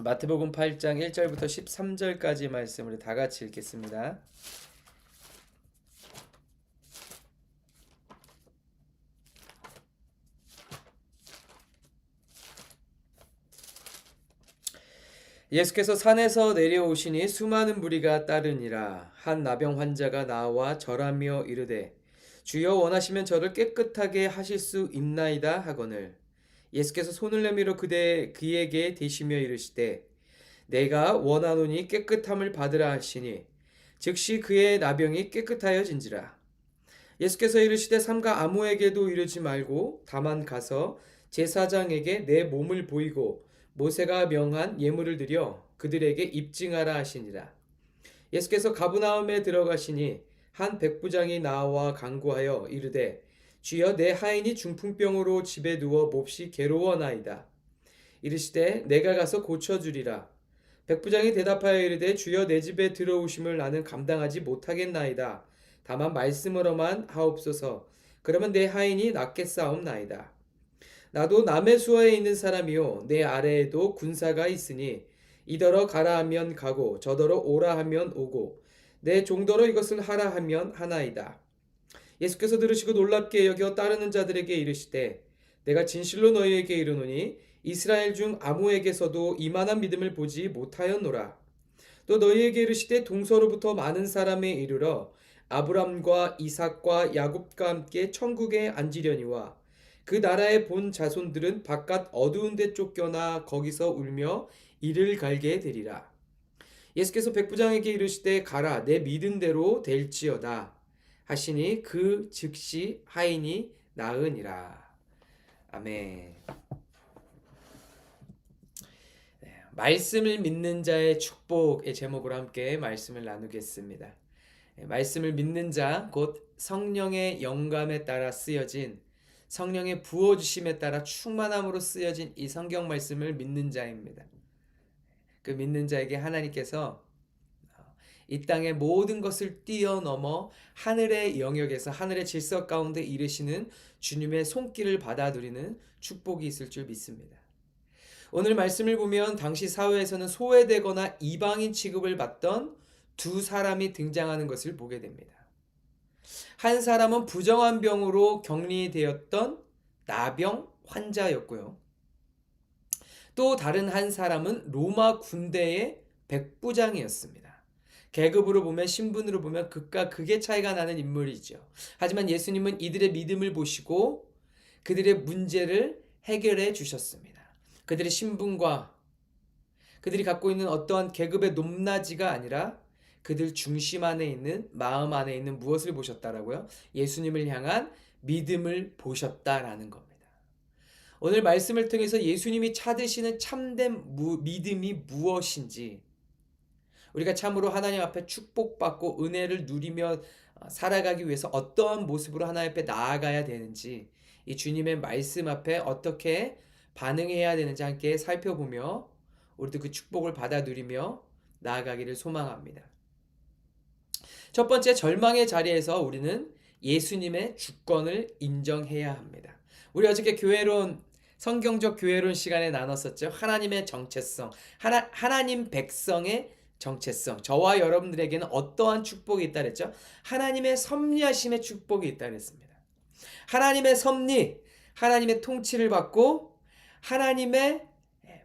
마태복음 8장 1절부터 13절까지 말씀을 다 같이 읽겠습니다. 예수께서 산에서 내려오시니 수많은 무리가 따르니라. 한 나병 환자가 나와 절하며 이르되 주여 원하시면 저를 깨끗하게 하실 수 있나이다. 하거늘 예수께서 손을 내밀어 그대 그에게 대시며 이르시되 내가 원하노니 깨끗함을 받으라 하시니 즉시 그의 나병이 깨끗하여진지라. 예수께서 이르시되 삼가 아무에게도 이르지 말고 다만 가서 제사장에게 내 몸을 보이고 모세가 명한 예물을 드려 그들에게 입증하라 하시니라. 예수께서 가브나움에 들어가시니 한 백부장이 나와 간구하여 이르되 주여 내 하인이 중풍병으로 집에 누워 몹시 괴로워나이다. 이르시되 내가 가서 고쳐주리라. 백부장이 대답하여 이르되 주여 내 집에 들어오심을 나는 감당하지 못하겠나이다. 다만 말씀으로만 하옵소서. 그러면 내 하인이 낫겠사옵나이다. 나도 남의 수하에 있는 사람이요 내 아래에도 군사가 있으니 이더러 가라 하면 가고 저더러 오라 하면 오고 내 종더러 이것을 하라 하면 하나이다. 예수께서 들으시고 놀랍게 여겨 따르는 자들에게 이르시되 내가 진실로 너희에게 이르노니 이스라엘 중 아무에게서도 이만한 믿음을 보지 못하였노라. 또 너희에게 이르시되 동서로부터 많은 사람에 이르러 아브람과 이삭과 야곱과 함께 천국에 앉으려니와 그 나라의 본 자손들은 바깥 어두운 데 쫓겨나 거기서 울며 이를 갈게 되리라. 예수께서 백부장에게 이르시되 가라 내 믿은 대로 될지어다 하시니 그 즉시 하인이 나으니라. 아멘. 네, 말씀을 믿는 자의 축복의 제목으로 함께 말씀을 나누겠습니다. 네, 말씀을 믿는 자, 곧 성령의 영감에 따라 쓰여진 성령의 부어주심에 따라 충만함으로 쓰여진 이 성경 말씀을 믿는 자입니다. 그 믿는 자에게 하나님께서 이 땅의 모든 것을 뛰어넘어 하늘의 영역에서 하늘의 질서 가운데 이르시는 주님의 손길을 받아 누리는 축복이 있을 줄 믿습니다. 오늘 말씀을 보면 당시 사회에서는 소외되거나 이방인 취급을 받던 두 사람이 등장하는 것을 보게 됩니다. 한 사람은 부정한 병으로 격리되었던 나병 환자였고요. 또 다른 한 사람은 로마 군대의 백부장이었습니다. 계급으로 보면 신분으로 보면 극과 극의 차이가 나는 인물이죠. 하지만 예수님은 이들의 믿음을 보시고 그들의 문제를 해결해 주셨습니다. 그들의 신분과 그들이 갖고 있는 어떠한 계급의 높낮이가 아니라 그들 중심 안에 있는 마음 안에 있는 무엇을 보셨다라고요? 예수님을 향한 믿음을 보셨다라는 겁니다. 오늘 말씀을 통해서 예수님이 찾으시는 참된 무, 믿음이 무엇인지 우리가 참으로 하나님 앞에 축복받고 은혜를 누리며 살아가기 위해서 어떠한 모습으로 하나님 앞에 나아가야 되는지 이 주님의 말씀 앞에 어떻게 반응해야 되는지 함께 살펴보며 우리도 그 축복을 받아 누리며 나아가기를 소망합니다. 첫 번째 절망의 자리에서 우리는 예수님의 주권을 인정해야 합니다. 우리 어저께 교회론 성경적 교회론 시간에 나눴었죠. 하나님의 정체성, 하나, 하나님 백성의 정체성. 저와 여러분들에게는 어떠한 축복이 있다 그랬죠? 하나님의 섭리하심의 축복이 있다 그랬습니다. 하나님의 섭리, 하나님의 통치를 받고 하나님의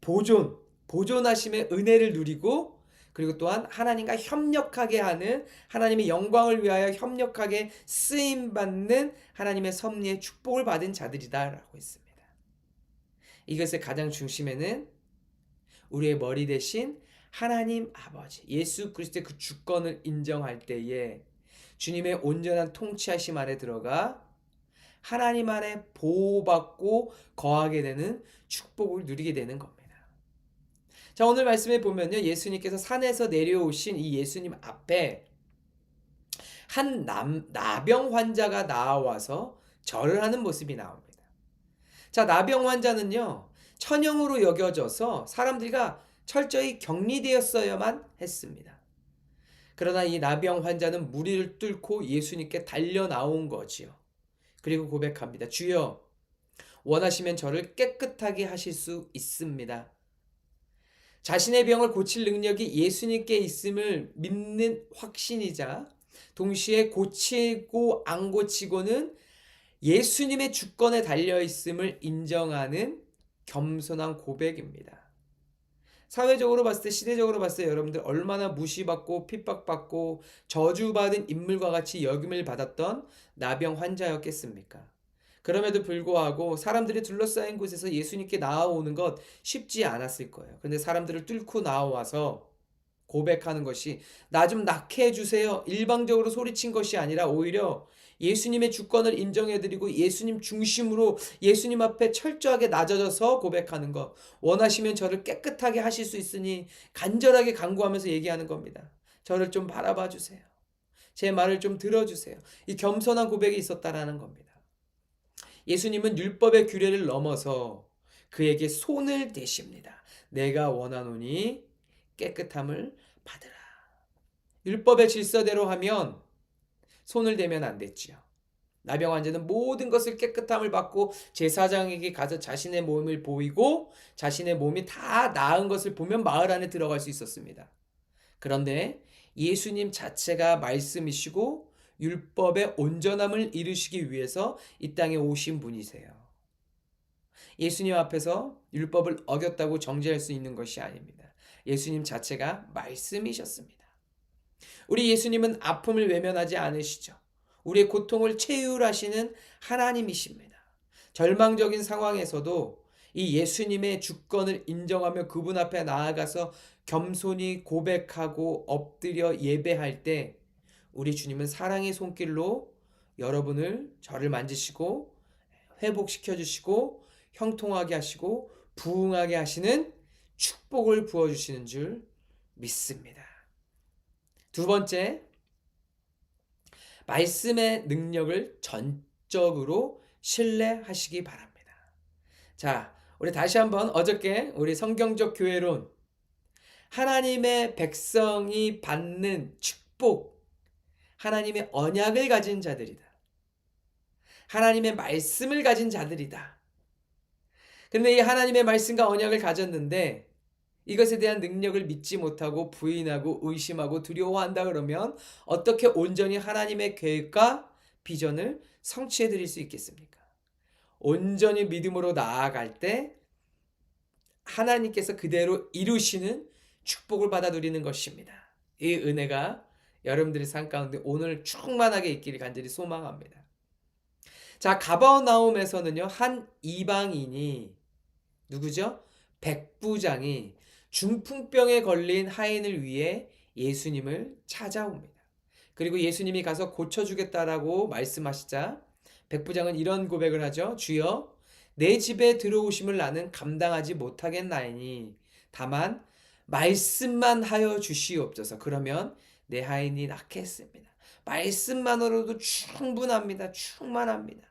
보존, 보존하심의 은혜를 누리고 그리고 또한 하나님과 협력하게 하는 하나님의 영광을 위하여 협력하게 쓰임 받는 하나님의 섭리의 축복을 받은 자들이다라고 했습니다. 이것의 가장 중심에는 우리의 머리 대신 하나님 아버지 예수 그리스도의 그 주권을 인정할 때에 주님의 온전한 통치하심 안에 들어가 하나님 안에 보호받고 거하게 되는 축복을 누리게 되는 겁니다. 자, 오늘 말씀에 보면요. 예수님께서 산에서 내려오신 이 예수님 앞에 한 남, 나병 환자가 나와서 절을 하는 모습이 나옵니다. 자, 나병 환자는요. 천형으로 여겨져서 사람들과 철저히 격리되었어야만 했습니다. 그러나 이 나병 환자는 무리를 뚫고 예수님께 달려 나온 거지요. 그리고 고백합니다. 주여, 원하시면 저를 깨끗하게 하실 수 있습니다. 자신의 병을 고칠 능력이 예수님께 있음을 믿는 확신이자 동시에 고치고 안 고치고는 예수님의 주권에 달려 있음을 인정하는 겸손한 고백입니다. 사회적으로 봤을 때 시대적으로 봤을 때 여러분들 얼마나 무시받고 핍박받고 저주받은 인물과 같이 여김을 받았던 나병 환자였겠습니까? 그럼에도 불구하고 사람들이 둘러싸인 곳에서 예수님께 나아오는 것 쉽지 않았을 거예요. 근데 사람들을 뚫고 나와서 고백하는 것이 나 좀 낫게 해주세요. 일방적으로 소리친 것이 아니라 오히려 예수님의 주권을 인정해드리고 예수님 중심으로 예수님 앞에 철저하게 낮아져서 고백하는 것. 원하시면 저를 깨끗하게 하실 수 있으니 간절하게 간구하면서 얘기하는 겁니다. 저를 좀 바라봐 주세요. 제 말을 좀 들어주세요. 이 겸손한 고백이 있었다라는 겁니다. 예수님은 율법의 규례를 넘어서 그에게 손을 대십니다. 내가 원하노니 깨끗함을 받으라. 율법의 질서대로 하면 손을 대면 안 됐지요. 나병 환자는 모든 것을 깨끗함을 받고 제사장에게 가서 자신의 몸을 보이고 자신의 몸이 다 나은 것을 보면 마을 안에 들어갈 수 있었습니다. 그런데 예수님 자체가 말씀이시고 율법의 온전함을 이루시기 위해서 이 땅에 오신 분이세요. 예수님 앞에서 율법을 어겼다고 정죄할 수 있는 것이 아닙니다. 예수님 자체가 말씀이셨습니다. 우리 예수님은 아픔을 외면하지 않으시죠. 우리의 고통을 체휼하시는 하나님이십니다. 절망적인 상황에서도 이 예수님의 주권을 인정하며 그분 앞에 나아가서 겸손히 고백하고 엎드려 예배할 때 우리 주님은 사랑의 손길로 여러분을 저를 만지시고 회복시켜 주시고 형통하게 하시고 부흥하게 하시는 축복을 부어 주시는 줄 믿습니다. 두 번째, 말씀의 능력을 전적으로 신뢰하시기 바랍니다. 자, 우리 다시 한번 어저께 우리 성경적 교회론 하나님의 백성이 받는 축복, 하나님의 언약을 가진 자들이다. 하나님의 말씀을 가진 자들이다. 근데 이 하나님의 말씀과 언약을 가졌는데 이것에 대한 능력을 믿지 못하고 부인하고 의심하고 두려워한다 그러면 어떻게 온전히 하나님의 계획과 비전을 성취해 드릴 수 있겠습니까? 온전히 믿음으로 나아갈 때 하나님께서 그대로 이루시는 축복을 받아 누리는 것입니다. 이 은혜가 여러분들의 삶 가운데 오늘 충만하게 있기를 간절히 소망합니다. 자, 가버나움에서는요, 한 이방인이 누구죠? 백부장이 중풍병에 걸린 하인을 위해 예수님을 찾아옵니다. 그리고 예수님이 가서 고쳐주겠다라고 말씀하시자 백부장은 이런 고백을 하죠. 주여, 내 집에 들어오심을 나는 감당하지 못하겠나이니 다만 말씀만 하여 주시옵소서. 그러면 내 하인이 낫겠습니다. 말씀만으로도 충분합니다. 충만합니다.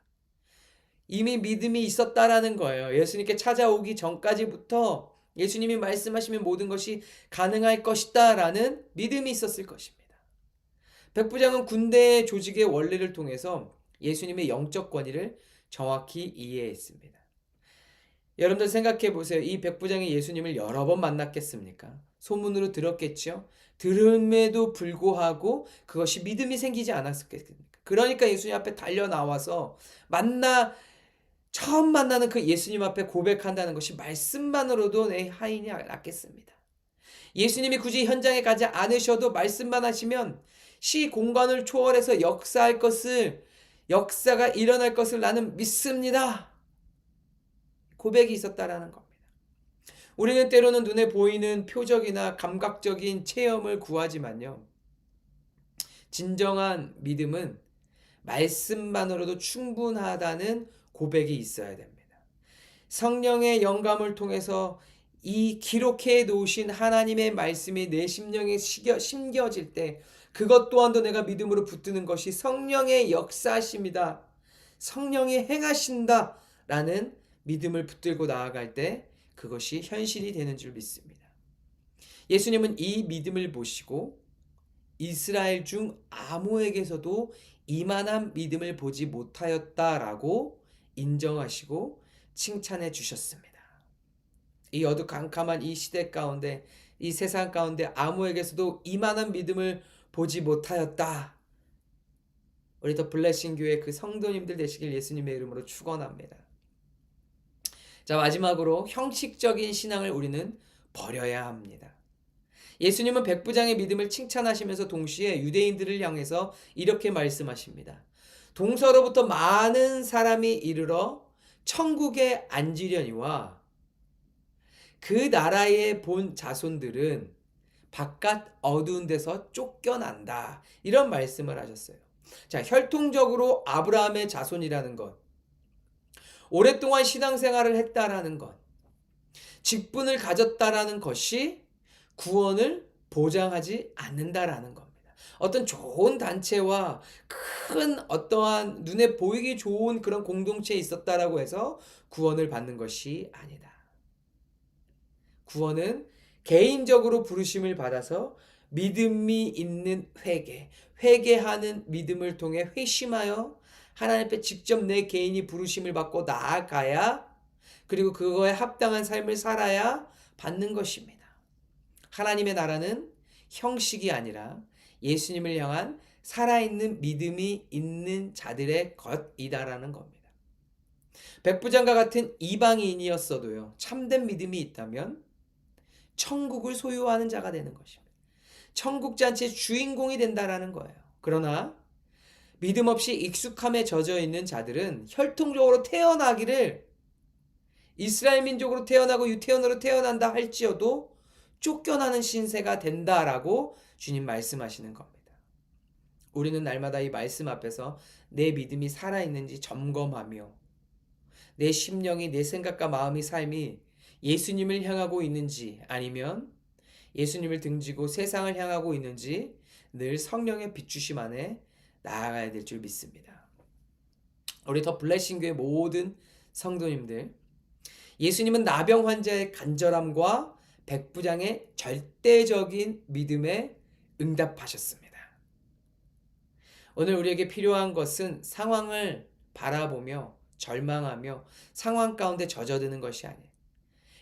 이미 믿음이 있었다라는 거예요. 예수님께 찾아오기 전까지부터 예수님이 말씀하시면 모든 것이 가능할 것이다 라는 믿음이 있었을 것입니다. 백부장은 군대 조직의 원리를 통해서 예수님의 영적 권위를 정확히 이해했습니다. 여러분들 생각해 보세요. 이 백부장이 예수님을 여러 번 만났겠습니까? 소문으로 들었겠죠? 들음에도 불구하고 그것이 믿음이 생기지 않았겠습니까? 그러니까 예수님 앞에 달려 나와서 만나 처음 만나는 그 예수님 앞에 고백한다는 것이 말씀만으로도 내 하인이 낫겠습니다. 예수님이 굳이 현장에 가지 않으셔도 말씀만 하시면 시 공간을 초월해서 역사할 것을 역사가 일어날 것을 나는 믿습니다. 고백이 있었다라는 겁니다. 우리는 때로는 눈에 보이는 표적이나 감각적인 체험을 구하지만요. 진정한 믿음은 말씀만으로도 충분하다는 고백이 있어야 됩니다. 성령의 영감을 통해서 이 기록해 놓으신 하나님의 말씀이 내 심령에 심겨 질 때 그것 또한도 내가 믿음으로 붙드는 것이 성령의 역사심이다. 성령이 행하신다. 라는 믿음을 붙들고 나아갈 때 그것이 현실이 되는 줄 믿습니다. 예수님은 이 믿음을 보시고 이스라엘 중 아무에게서도 이만한 믿음을 보지 못하였다라고 인정하시고 칭찬해 주셨습니다. 이 어두컴컴한 이 시대 가운데 이 세상 가운데 아무에게서도 이만한 믿음을 보지 못하였다. 우리 더 블레싱 교회 그 성도님들 되시길 예수님의 이름으로 축원합니다. 자, 마지막으로 형식적인 신앙을 우리는 버려야 합니다. 예수님은 백부장의 믿음을 칭찬하시면서 동시에 유대인들을 향해서 이렇게 말씀하십니다. 동서로부터 많은 사람이 이르러 천국에 앉으려니와 그 나라에 본 자손들은 바깥 어두운 데서 쫓겨난다. 이런 말씀을 하셨어요. 자, 혈통적으로 아브라함의 자손이라는 것. 오랫동안 신앙생활을 했다라는 것. 직분을 가졌다라는 것이 구원을 보장하지 않는다라는 겁니다. 어떤 좋은 단체와 큰 어떠한 눈에 보이기 좋은 그런 공동체에 있었다라고 해서 구원을 받는 것이 아니다. 구원은 개인적으로 부르심을 받아서 믿음이 있는 회개, 회개하는 믿음을 통해 회심하여 하나님 앞에 직접 내 개인이 부르심을 받고 나아가야 그리고 그거에 합당한 삶을 살아야 받는 것입니다. 하나님의 나라는 형식이 아니라 예수님을 향한 살아있는 믿음이 있는 자들의 것이다라는 겁니다. 백부장과 같은 이방인이었어도요, 참된 믿음이 있다면 천국을 소유하는 자가 되는 것입니다. 천국 잔치의 주인공이 된다라는 거예요. 그러나 믿음 없이 익숙함에 젖어 있는 자들은 혈통적으로 태어나기를 이스라엘 민족으로 태어나고 유태원으로 태어난다 할지어도 쫓겨나는 신세가 된다라고 주님 말씀하시는 겁니다. 우리는 날마다 이 말씀 앞에서 내 믿음이 살아있는지 점검하며 내 심령이 내 생각과 마음이 삶이 예수님을 향하고 있는지 아니면 예수님을 등지고 세상을 향하고 있는지 늘 성령의 비추심 안에 나아가야 될 줄 믿습니다. 우리 더 블레싱 교회 모든 성도님들 예수님은 나병 환자의 간절함과 백부장의 절대적인 믿음에 응답하셨습니다. 오늘 우리에게 필요한 것은 상황을 바라보며 절망하며 상황 가운데 젖어드는 것이 아니에요.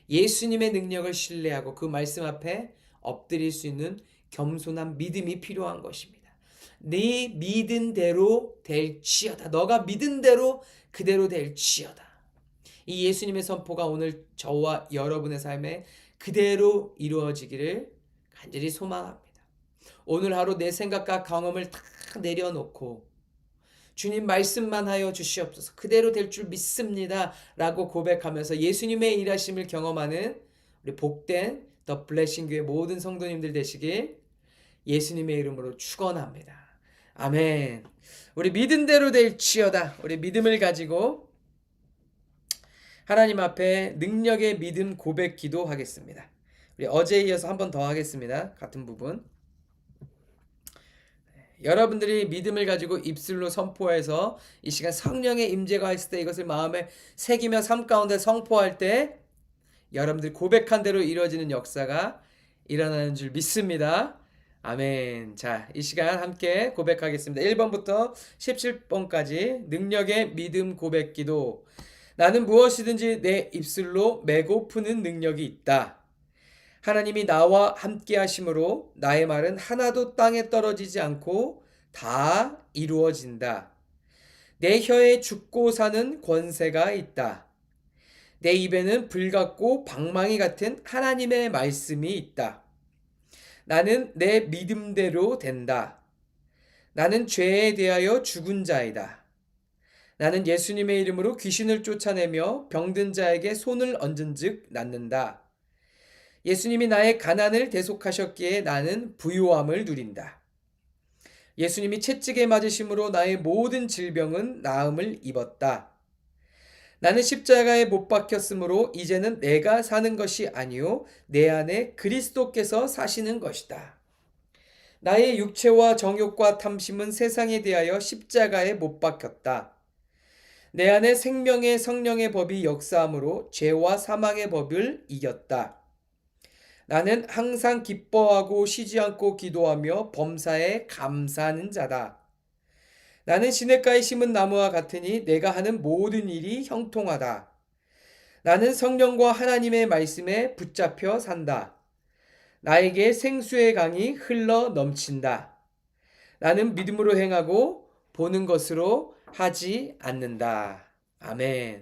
예수님의 능력을 신뢰하고 그 말씀 앞에 엎드릴 수 있는 겸손한 믿음이 필요한 것입니다. 네 믿은 대로 될지어다. 너가 믿은 대로 그대로 될지어다. 이 예수님의 선포가 오늘 저와 여러분의 삶에 그대로 이루어지기를 간절히 소망합니다. 오늘 하루 내 생각과 경험을 다 내려놓고 주님 말씀만 하여 주시옵소서. 그대로 될 줄 믿습니다. 라고 고백하면서 예수님의 일하심을 경험하는 우리 복된 더 블레싱 교회 모든 성도님들 되시길 예수님의 이름으로 축원합니다. 아멘. 우리 믿은 대로 될지어다. 우리 믿음을 가지고 하나님 앞에 능력의 믿음 고백 기도하겠습니다. 우리 어제에 이어서 한 번 더 하겠습니다. 같은 부분. 여러분들이 믿음을 가지고 입술로 선포해서 이 시간 성령의 임재가 있을 때 이것을 마음에 새기며 삶 가운데 선포할 때 여러분들 고백한 대로 이루어지는 역사가 일어나는 줄 믿습니다. 아멘. 자, 이 시간 함께 고백하겠습니다. 1번부터 17번까지 능력의 믿음 고백 기도. 나는 무엇이든지 내 입술로 메고 푸는 능력이 있다. 하나님이 나와 함께 하심으로 나의 말은 하나도 땅에 떨어지지 않고 다 이루어진다. 내 혀에 죽고 사는 권세가 있다. 내 입에는 불 같고 방망이 같은 하나님의 말씀이 있다. 나는 내 믿음대로 된다. 나는 죄에 대하여 죽은 자이다. 나는 예수님의 이름으로 귀신을 쫓아내며 병든 자에게 손을 얹은 즉 낫는다. 예수님이 나의 가난을 대속하셨기에 나는 부유함을 누린다. 예수님이 채찍에 맞으심으로 나의 모든 질병은 나음을 입었다. 나는 십자가에 못 박혔으므로 이제는 내가 사는 것이 아니요 내 안에 그리스도께서 사시는 것이다. 나의 육체와 정욕과 탐심은 세상에 대하여 십자가에 못 박혔다. 내 안에 생명의 성령의 법이 역사함으로 죄와 사망의 법을 이겼다. 나는 항상 기뻐하고 쉬지 않고 기도하며 범사에 감사하는 자다. 나는 시냇가에 심은 나무와 같으니 내가 하는 모든 일이 형통하다. 나는 성령과 하나님의 말씀에 붙잡혀 산다. 나에게 생수의 강이 흘러 넘친다. 나는 믿음으로 행하고 보는 것으로 하지 않는다. 아멘.